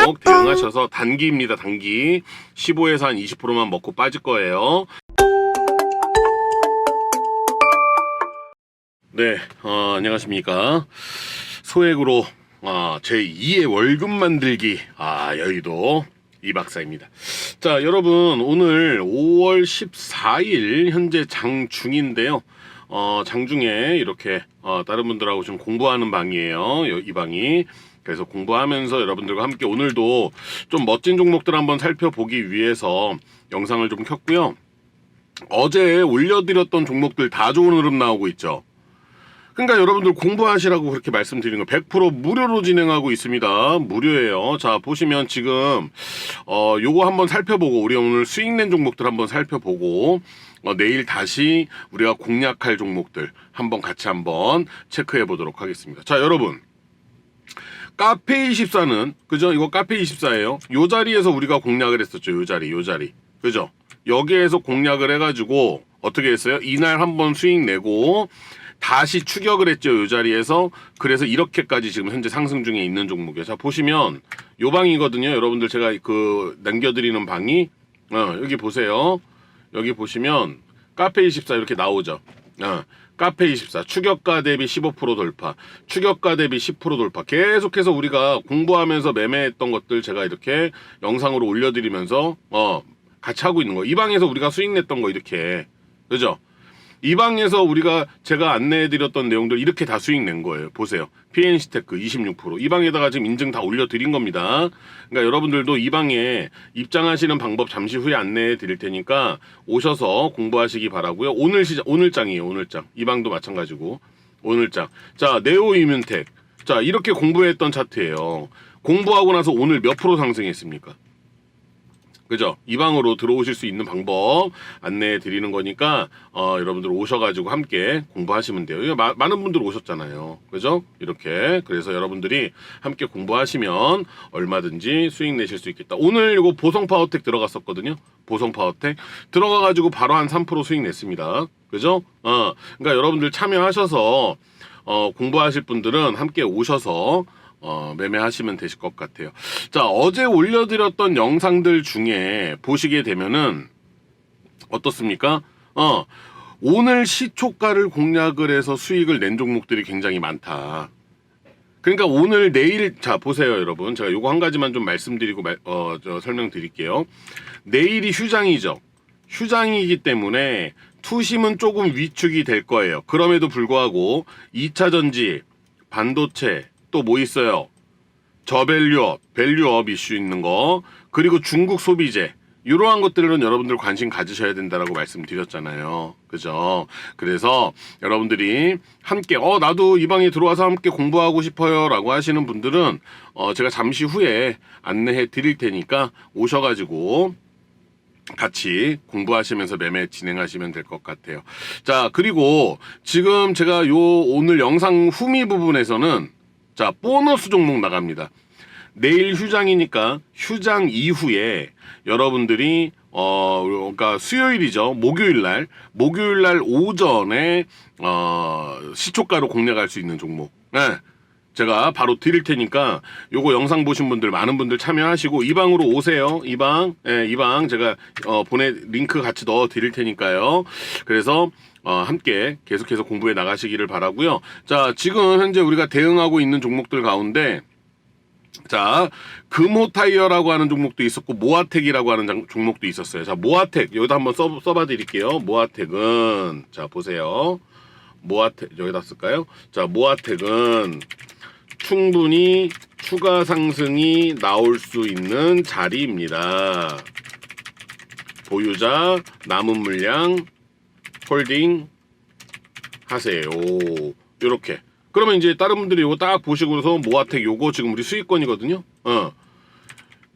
종목 대응하셔서 단기입니다. 단기 15에서 한 20%만 먹고 빠질 거예요. 네, 어, 안녕하십니까. 소액으로 어, 제 2의 월급 만들기 아 여의도 이 박사입니다. 자, 여러분 오늘 5월 14일 현재 장중인데요. 어, 장중에 이렇게 어, 다른 분들하고 좀 공부하는 방이에요. 여- 이 방이. 그래서 공부하면서 여러분들과 함께 오늘도 좀 멋진 종목들 한번 살펴보기 위해서 영상을 좀 켰고요. 어제 올려드렸던 종목들 다 좋은 흐름 나오고 있죠. 그러니까 여러분들 공부하시라고 그렇게 말씀드리는 거 100% 무료로 진행하고 있습니다. 무료예요. 자, 보시면 지금 어 요거 한번 살펴보고 우리 오늘 수익 낸 종목들 한번 살펴보고 어, 내일 다시 우리가 공략할 종목들 한번 같이 한번 체크해 보도록 하겠습니다. 자, 여러분. 카페24는 그죠? 이거 카페24예요. 요 자리에서 우리가 공략을 했었죠. 요 자리, 요 자리. 그죠? 여기에서 공략을 해가지고 어떻게 했어요? 이날 한번 수익 내고 다시 추격을 했죠. 요 자리에서 그래서 이렇게까지 지금 현재 상승 중에 있는 종목이에요. 자 보시면 요 방이거든요. 여러분들 제가 그 남겨드리는 방이 어, 여기 보세요. 여기 보시면 카페24 이렇게 나오죠. 어, 카페24 추격가 대비 15% 돌파, 추격가 대비 10% 돌파. 계속해서 우리가 공부하면서 매매했던 것들 제가 이렇게 영상으로 올려드리면서 어 같이 하고 있는 거. 이 방에서 우리가 수익 냈던 거 이렇게 그죠? 이 방에서 우리가 제가 안내해드렸던 내용들 이렇게 다 수익 낸 거예요. 보세요. PNC테크 26%. 이 방에다가 지금 인증 다 올려드린 겁니다. 그러니까 여러분들도 이 방에 입장하시는 방법 잠시 후에 안내해 드릴 테니까 오셔서 공부하시기 바라고요. 오늘 시장, 오늘 장이에요. 오늘 장. 이 방도 마찬가지고. 오늘 장. 자, 네오 이뮨텍. 자, 이렇게 공부했던 차트예요. 공부하고 나서 오늘 몇 프로 상승했습니까? 그죠? 이 방으로 들어오실 수 있는 방법 안내해 드리는 거니까 어, 여러분들 오셔가지고 함께 공부하시면 돼요. 마- 많은 분들 오셨잖아요. 그죠? 이렇게 그래서 여러분들이 함께 공부하시면 얼마든지 수익 내실 수 있겠다. 오늘 이거 보성 파워텍 들어갔었거든요. 보성 파워텍 들어가가지고 바로 한 3% 수익 냈습니다. 그죠? 어, 그러니까 여러분들 참여하셔서 어, 공부하실 분들은 함께 오셔서 어, 매매하시면 되실 것 같아요. 자, 어제 올려드렸던 영상들 중에 보시게 되면은 어떻습니까? 어, 오늘 시초가를 공략을 해서 수익을 낸 종목들이 굉장히 많다. 그러니까 오늘 내일 자 보세요 여러분 제가 요거 한 가지만 좀 말씀드리고 말- 어, 저 설명드릴게요 내일이 휴장이죠 휴장이기 때문에 투심은 조금 위축이 될 거예요 그럼에도 불구하고 2차 전지 반도체 또 뭐 있어요 저밸류업, 밸류업 이슈 있는 거, 그리고 중국 소비재, 이러한 것들은 여러분들 관심 가지셔야 된다라고 말씀드렸잖아요. 그죠? 그래서 여러분들이 함께, 어, 나도 이 방에 들어와서 함께 공부하고 싶어요. 라고 하시는 분들은, 어, 제가 잠시 후에 안내해 드릴 테니까 오셔가지고, 같이 공부하시면서 매매 진행하시면 될 것 같아요. 자, 그리고 지금 제가 요 오늘 영상 후미 부분에서는 자, 보너스 종목 나갑니다. 내일 휴장이니까 휴장 이후에 여러분들이 어 그러니까 수요일이죠. 목요일 날 목요일 날 오전에 어 시초가로 공략할 수 있는 종목. 네. 제가 바로 드릴 테니까 요거 영상 보신 분들 많은 분들 참여하시고 이 방으로 오세요. 이 방, 예, 이방 제가 어, 보내 링크 같이 넣어 드릴 테니까요. 그래서 어, 함께 계속해서 공부해 나가시기를 바라고요. 자, 지금 현재 우리가 대응하고 있는 종목들 가운데 자, 금호 타이어라고 하는 종목도 있었고 모아텍이라고 하는 장- 종목도 있었어요. 자, 모아텍 여기다 한번 써, 써봐 드릴게요. 모아텍은 자 보세요. 모아텍 여기다 쓸까요? 자, 모아텍은 충분히 추가 상승이 나올 수 있는 자리입니다. 보유자 남은 물량 홀딩 하세요. 요렇게. 그러면 이제 다른 분들이 요거 딱 보시고서 모아텍 요거 지금 우리 수익권이거든요. 어.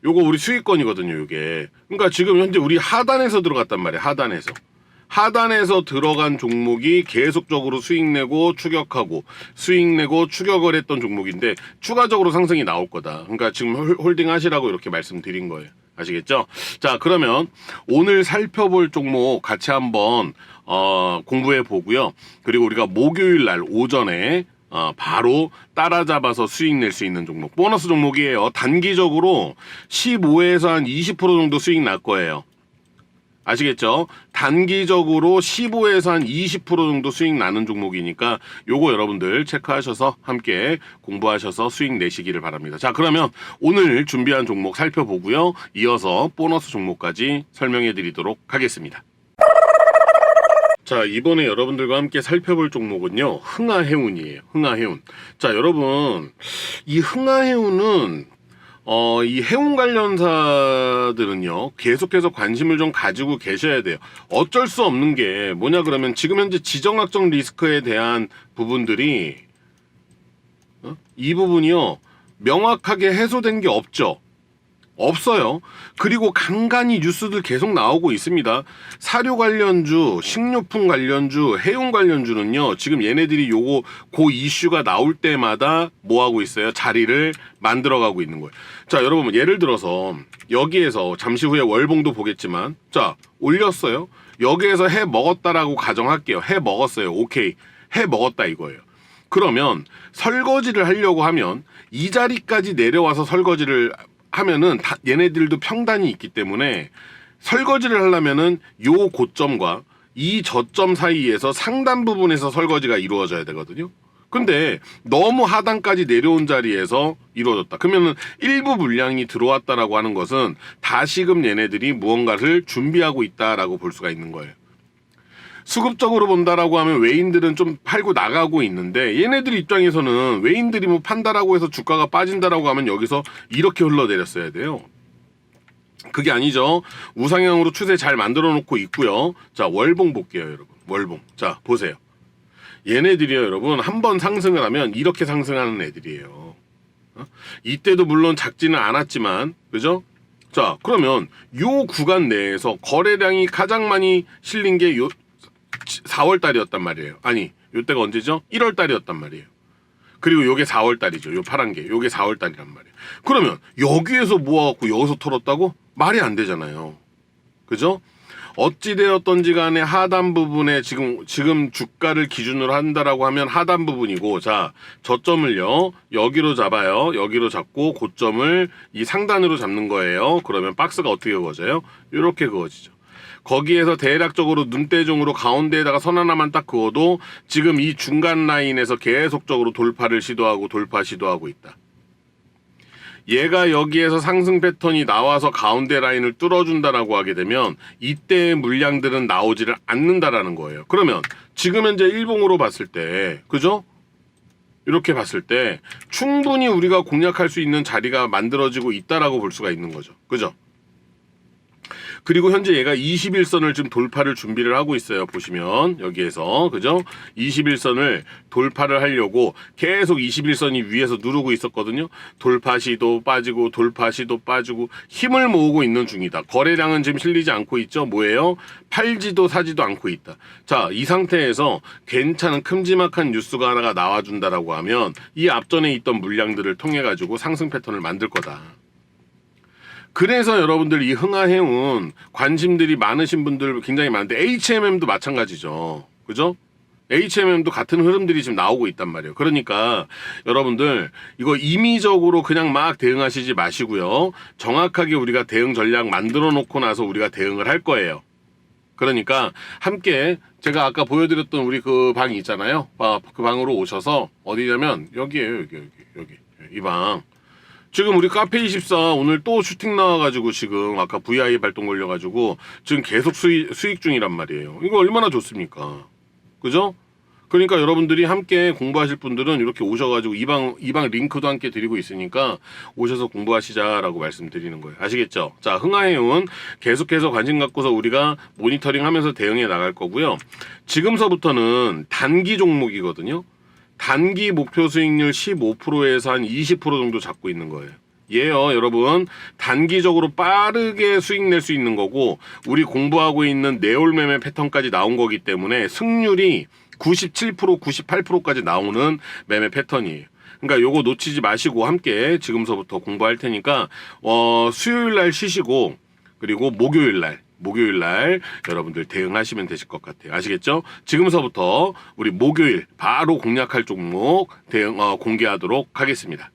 요거 우리 수익권이거든요, 요게. 그러니까 지금 현재 우리 하단에서 들어갔단 말이에요. 하단에서. 하단에서 들어간 종목이 계속적으로 수익 내고 추격하고 수익 내고 추격을 했던 종목인데 추가적으로 상승이 나올 거다. 그러니까 지금 홀- 홀딩 하시라고 이렇게 말씀드린 거예요. 아시겠죠? 자, 그러면 오늘 살펴볼 종목 같이 한번 어, 공부해 보고요. 그리고 우리가 목요일 날 오전에 어, 바로 따라잡아서 수익 낼 수 있는 종목. 보너스 종목이에요. 단기적으로 15에서 한 20% 정도 수익 날 거예요. 아시겠죠? 단기적으로 15에서 한 20% 정도 수익 나는 종목이니까 요거 여러분들 체크하셔서 함께 공부하셔서 수익 내시기를 바랍니다. 자, 그러면 오늘 준비한 종목 살펴보고요. 이어서 보너스 종목까지 설명해 드리도록 하겠습니다. 자, 이번에 여러분들과 함께 살펴볼 종목은요. 흥하해운이에요. 흥하해운. 자, 여러분, 이 흥하해운은 어, 이 해운 관련사들은요, 계속해서 관심을 좀 가지고 계셔야 돼요. 어쩔 수 없는 게 뭐냐 그러면 지금 현재 지정학적 리스크에 대한 부분들이, 어? 이 부분이요, 명확하게 해소된 게 없죠. 없어요. 그리고 간간히 뉴스들 계속 나오고 있습니다. 사료 관련주, 식료품 관련주, 해운 관련주는요, 지금 얘네들이 요거, 고 이슈가 나올 때마다 뭐 하고 있어요? 자리를 만들어 가고 있는 거예요. 자, 여러분, 예를 들어서, 여기에서 잠시 후에 월봉도 보겠지만, 자, 올렸어요. 여기에서 해 먹었다라고 가정할게요. 해 먹었어요. 오케이. 해 먹었다 이거예요. 그러면 설거지를 하려고 하면 이 자리까지 내려와서 설거지를 하면은 다 얘네들도 평단이 있기 때문에 설거지를 하려면은 요 고점과 이 저점 사이에서 상단 부분에서 설거지가 이루어져야 되거든요. 근데 너무 하단까지 내려온 자리에서 이루어졌다. 그러면은 일부 물량이 들어왔다라고 하는 것은 다시금 얘네들이 무언가를 준비하고 있다라고 볼 수가 있는 거예요. 수급적으로 본다라고 하면 외인들은 좀 팔고 나가고 있는데 얘네들 입장에서는 외인들이 뭐 판다라고 해서 주가가 빠진다라고 하면 여기서 이렇게 흘러내렸어야 돼요. 그게 아니죠. 우상향으로 추세 잘 만들어 놓고 있고요. 자, 월봉 볼게요, 여러분. 월봉. 자, 보세요. 얘네들이요, 여러분. 한 번 상승을 하면 이렇게 상승하는 애들이에요. 어? 이때도 물론 작지는 않았지만, 그죠? 자, 그러면 요 구간 내에서 거래량이 가장 많이 실린 게 요 4월 달이었단 말이에요. 아니, 요때가 언제죠? 1월 달이었단 말이에요. 그리고 요게 4월 달이죠. 요 파란 게. 요게 4월 달이란 말이에요. 그러면 여기에서 모아 갖고 여기서 털었다고? 말이 안 되잖아요. 그죠? 어찌되었던지 간에 하단 부분에 지금, 지금 주가를 기준으로 한다라고 하면 하단 부분이고, 자, 저점을요, 여기로 잡아요. 여기로 잡고, 고점을 이 상단으로 잡는 거예요. 그러면 박스가 어떻게 그어져요? 이렇게 그어지죠. 거기에서 대략적으로 눈대중으로 가운데에다가 선 하나만 딱 그어도 지금 이 중간 라인에서 계속적으로 돌파를 시도하고 돌파 시도하고 있다. 얘가 여기에서 상승 패턴이 나와서 가운데 라인을 뚫어준다라고 하게 되면 이때의 물량들은 나오지를 않는다라는 거예요. 그러면 지금 현재 일봉으로 봤을 때, 그죠? 이렇게 봤을 때 충분히 우리가 공략할 수 있는 자리가 만들어지고 있다라고 볼 수가 있는 거죠. 그죠? 그리고 현재 얘가 21선을 지금 돌파를 준비를 하고 있어요. 보시면 여기에서 그죠? 21선을 돌파를 하려고 계속 21선이 위에서 누르고 있었거든요. 돌파 시도 빠지고 돌파 시도 빠지고 힘을 모으고 있는 중이다. 거래량은 지금 실리지 않고 있죠. 뭐예요? 팔지도 사지도 않고 있다. 자, 이 상태에서 괜찮은 큼지막한 뉴스가 하나가 나와준다라고 하면 이 앞전에 있던 물량들을 통해 가지고 상승 패턴을 만들 거다. 그래서 여러분들 이 흥하해운 관심들이 많으신 분들 굉장히 많은데 HMM도 마찬가지죠. 그죠? HMM도 같은 흐름들이 지금 나오고 있단 말이에요. 그러니까 여러분들 이거 임의적으로 그냥 막 대응하시지 마시고요. 정확하게 우리가 대응 전략 만들어 놓고 나서 우리가 대응을 할 거예요. 그러니까 함께 제가 아까 보여드렸던 우리 그 방이 있잖아요. 아, 그 방으로 오셔서 어디냐면 여기에요. 여기 여기 여기 이 방. 지금 우리 카페 24 오늘 또 슈팅 나와가지고 지금 아까 VI 발동 걸려가지고 지금 계속 수익, 수익 중이란 말이에요. 이거 얼마나 좋습니까? 그죠? 그러니까 여러분들이 함께 공부하실 분들은 이렇게 오셔가지고 이방 이방 링크도 함께 드리고 있으니까 오셔서 공부하시자라고 말씀드리는 거예요. 아시겠죠? 자, 흥하해운 계속해서 관심 갖고서 우리가 모니터링하면서 대응해 나갈 거고요. 지금서부터는 단기 종목이거든요. 단기 목표 수익률 15%에서 한 20% 정도 잡고 있는 거예요. 예요, 여러분. 단기적으로 빠르게 수익 낼 수 있는 거고, 우리 공부하고 있는 내올 매매 패턴까지 나온 거기 때문에 승률이 97%, 98%까지 나오는 매매 패턴이에요. 그러니까 요거 놓치지 마시고 함께 지금서부터 공부할 테니까, 어, 수요일 날 쉬시고, 그리고 목요일 날, 목요일 날 여러분들 대응하시면 되실 것 같아요. 아시겠죠? 지금서부터 우리 목요일 바로 공략할 종목 대응 어, 공개하도록 하겠습니다.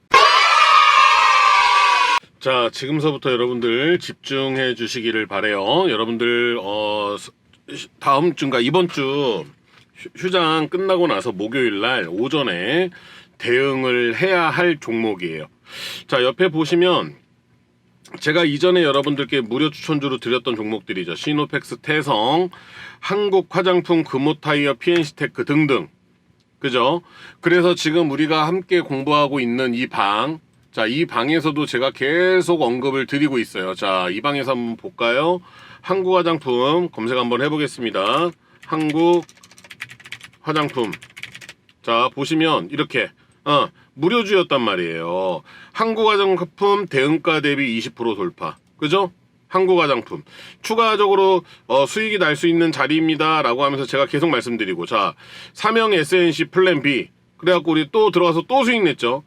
자, 지금서부터 여러분들 집중해 주시기를 바래요. 여러분들 어 스- 다음 주인가 이번 주 휴- 휴장 끝나고 나서 목요일 날 오전에 대응을 해야 할 종목이에요. 자, 옆에 보시면 제가 이전에 여러분들께 무료 추천주로 드렸던 종목들이죠. 시노팩스 태성, 한국 화장품 금호타이어 PNC테크 등등. 그죠? 그래서 지금 우리가 함께 공부하고 있는 이 방, 자, 이 방에서도 제가 계속 언급을 드리고 있어요. 자, 이 방에서 한번 볼까요? 한국 화장품 검색 한번 해보겠습니다. 한국 화장품. 자, 보시면 이렇게, 어, 무료주였단 말이에요. 한국 화장품 대응가 대비 20% 돌파. 그죠? 한국 화장품. 추가적으로 어, 수익이 날 수 있는 자리입니다. 라고 하면서 제가 계속 말씀드리고, 자, 삼형 SNC 플랜 B. 그래갖고 우리 또 들어가서 또 수익 냈죠.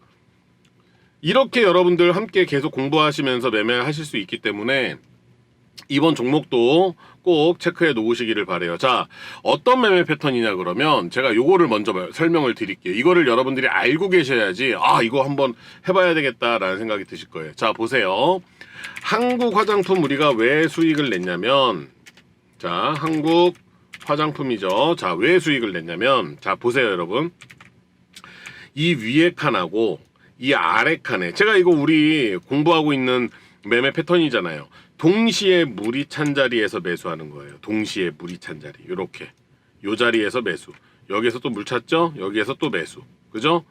이렇게 여러분들 함께 계속 공부하시면서 매매하실 수 있기 때문에 이번 종목도 꼭 체크해 놓으시기를 바래요. 자, 어떤 매매 패턴이냐 그러면 제가 요거를 먼저 말- 설명을 드릴게요. 이거를 여러분들이 알고 계셔야지 아, 이거 한번 해 봐야 되겠다라는 생각이 드실 거예요. 자, 보세요. 한국 화장품 우리가 왜 수익을 냈냐면 자, 한국 화장품이죠. 자, 왜 수익을 냈냐면 자, 보세요, 여러분. 이 위에 칸하고 이 아래 칸에 제가 이거 우리 공부하고 있는 매매 패턴이잖아요. 동시에 물이 찬 자리에서 매수하는 거예요. 동시에 물이 찬 자리. 요렇게. 요 자리에서 매수. 여기에서 또 물 찼죠? 여기에서 또 매수. 그죠?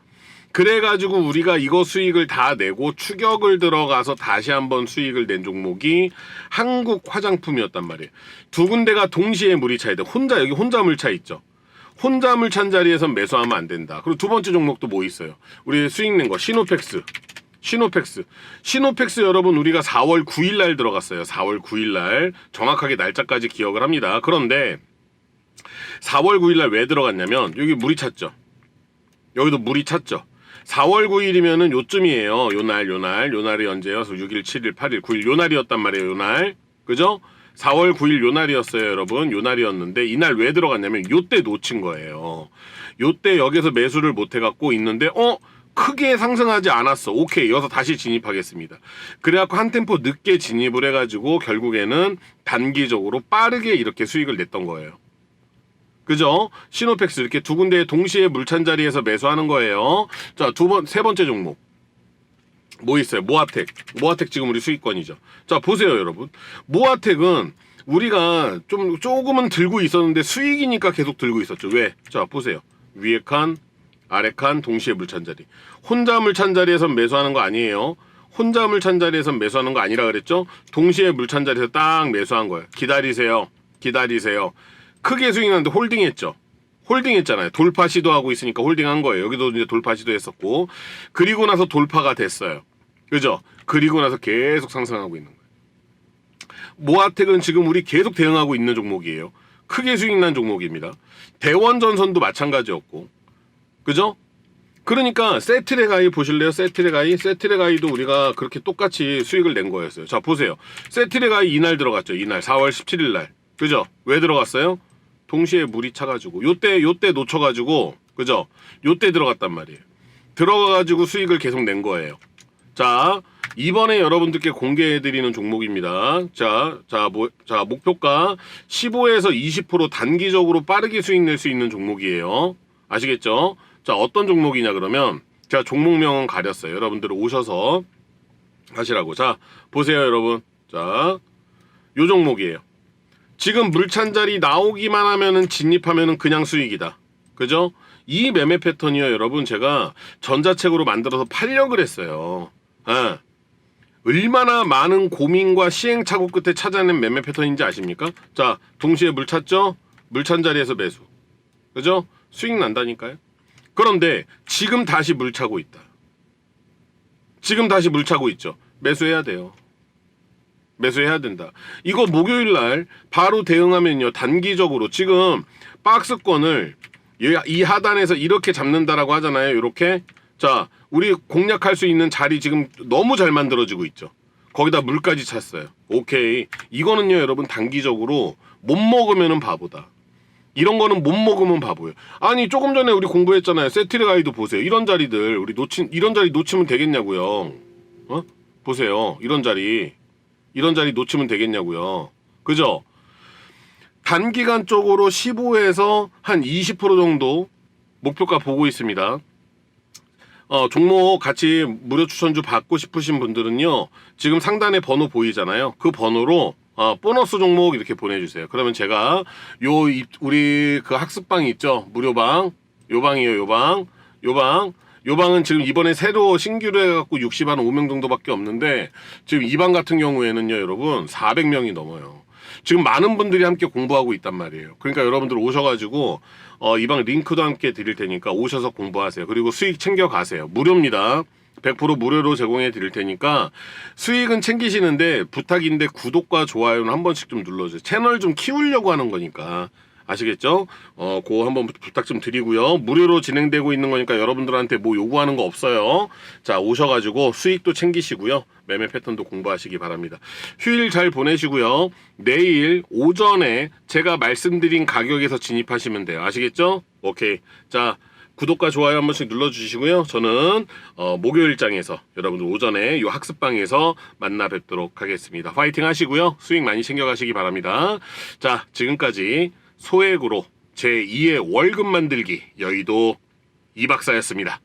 그래가지고 우리가 이거 수익을 다 내고 추격을 들어가서 다시 한번 수익을 낸 종목이 한국 화장품이었단 말이에요. 두 군데가 동시에 물이 차야 돼. 혼자, 여기 혼자 물 차 있죠? 혼자 물 찬 자리에서 매수하면 안 된다. 그리고 두 번째 종목도 뭐 있어요? 우리 수익 낸 거, 시노팩스. 시노팩스. 시노팩스 여러분 우리가 4월 9일 날 들어갔어요. 4월 9일 날. 정확하게 날짜까지 기억을 합니다. 그런데 4월 9일 날 왜 들어갔냐면 여기 물이 찼죠. 여기도 물이 찼죠. 4월 9일이면은 요쯤이에요. 요 날, 요 날, 요 날이 언제여서 6일, 7일, 8일, 9일 요 날이었단 말이에요. 요 날. 그죠? 4월 9일 요 날이었어요, 여러분. 요 날이었는데 이날 왜 들어갔냐면 요때 놓친 거예요. 요때 여기서 매수를 못 해갖고 있는데 어 크게 상승하지 않았어. 오케이. 여기서 다시 진입하겠습니다. 그래갖고 한 템포 늦게 진입을 해가지고 결국에는 단기적으로 빠르게 이렇게 수익을 냈던 거예요. 그죠? 시노팩스 이렇게 두 군데 동시에 물찬 자리에서 매수하는 거예요. 자, 두 번, 세 번째 종목. 뭐 있어요? 모아텍. 모아텍 지금 우리 수익권이죠. 자, 보세요, 여러분. 모아텍은 우리가 좀 조금은 들고 있었는데 수익이니까 계속 들고 있었죠. 왜? 자, 보세요. 위에 칸, 아래 칸, 동시에 물찬 자리. 혼자 물찬 자리에서 매수하는 거 아니에요. 혼자 물찬 자리에서 매수하는 거 아니라 그랬죠? 동시에 물찬 자리에서 딱 매수한 거예요. 기다리세요. 기다리세요. 크게 수익 났는데 홀딩했죠. 홀딩했잖아요. 돌파 시도하고 있으니까 홀딩한 거예요. 여기도 이제 돌파 시도했었고 그리고 나서 돌파가 됐어요. 그죠? 그리고 나서 계속 상승하고 있는 거예요. 모아텍은 지금 우리 계속 대응하고 있는 종목이에요. 크게 수익 난 종목입니다. 대원전선도 마찬가지였고, 그죠? 그러니까 세트레가이 보실래요? 세트레가이? 세트레가이도 우리가 그렇게 똑같이 수익을 낸 거였어요. 자, 보세요. 세트레가이 이날 들어갔죠. 이날 4월 17일 날. 그죠? 왜 들어갔어요? 동시에 물이 차가지고 요때 요때 놓쳐가지고 그죠? 요때 들어갔단 말이에요. 들어가가지고 수익을 계속 낸 거예요. 자 이번에 여러분들께 공개해드리는 종목입니다. 자, 자, 뭐, 자 목표가 15에서 20% 단기적으로 빠르게 수익 낼 수 있는 종목이에요. 아시겠죠? 자 어떤 종목이냐 그러면 제가 종목명은 가렸어요. 여러분들 오셔서 하시라고. 자 보세요 여러분. 자 요 종목이에요. 지금 물찬 자리 나오기만 하면은 진입하면은 그냥 수익이다. 그죠? 이 매매 패턴이요, 여러분. 제가 전자책으로 만들어서 팔려고 그랬어요. 예. 얼마나 많은 고민과 시행착오 끝에 찾아낸 매매 패턴인지 아십니까? 자, 동시에 물 찼죠? 물찬 자리에서 매수. 그죠? 수익 난다니까요? 그런데 지금 다시 물 차고 있다. 지금 다시 물 차고 있죠. 매수해야 돼요. 매수해야 된다. 이거 목요일 날 바로 대응하면요. 단기적으로 지금 박스권을 이- 이 하단에서 이렇게 잡는다라고 하잖아요. 이렇게. 자, 우리 공략할 수 있는 자리 지금 너무 잘 만들어지고 있죠. 거기다 물까지 찼어요. 오케이. 이거는요, 여러분 단기적으로 못 먹으면은 바보다. 이런 거는 못 먹으면 바보예요. 아니 조금 전에 우리 공부했잖아요. 세트리 가이드 보세요. 이런 자리들 우리 놓친 이런 자리 놓치면 되겠냐고요. 어? 보세요. 이런 자리 이런 자리 놓치면 되겠냐고요. 그죠? 단기간적으로 15에서 한 20% 정도 목표가 보고 있습니다. 어, 종목 같이 무료 추천주 받고 싶으신 분들은요, 지금 상단에 번호 보이잖아요. 그 번호로 어, 보너스 종목 이렇게 보내주세요. 그러면 제가 요 입- 우리 그 학습방 있죠, 무료방, 요 방이에요, 요 방, 요 방. 요 방은 지금 이번에 새로 신규로 해갖고 60한 5명 정도밖에 없는데 지금 이 방 같은 경우에는요, 여러분 400명이 넘어요. 지금 많은 분들이 함께 공부하고 있단 말이에요. 그러니까 여러분들 오셔가지고 어, 이 방 링크도 함께 드릴 테니까 오셔서 공부하세요. 그리고 수익 챙겨 가세요. 무료입니다. 100% 무료로 제공해 드릴 테니까 수익은 챙기시는데 부탁인데 구독과 좋아요는 한 번씩 좀 눌러주세요. 채널 좀 키우려고 하는 거니까. 아시겠죠? 어, 그거 한번 부탁 좀 드리고요. 무료로 진행되고 있는 거니까 여러분들한테 뭐 요구하는 거 없어요. 자, 오셔가지고 수익도 챙기시고요. 매매 패턴도 공부하시기 바랍니다. 휴일 잘 보내시고요. 내일 오전에 제가 말씀드린 가격에서 진입하시면 돼요. 아시겠죠? 오케이. 자, 구독과 좋아요 한 번씩 눌러주시고요. 저는 어, 목요일장에서 여러분들 오전에 이 학습방에서 만나 뵙도록 하겠습니다. 파이팅 하시고요. 수익 많이 챙겨가시기 바랍니다. 자, 지금까지 소액으로 제2의 월급 만들기 여의도 이 박사였습니다.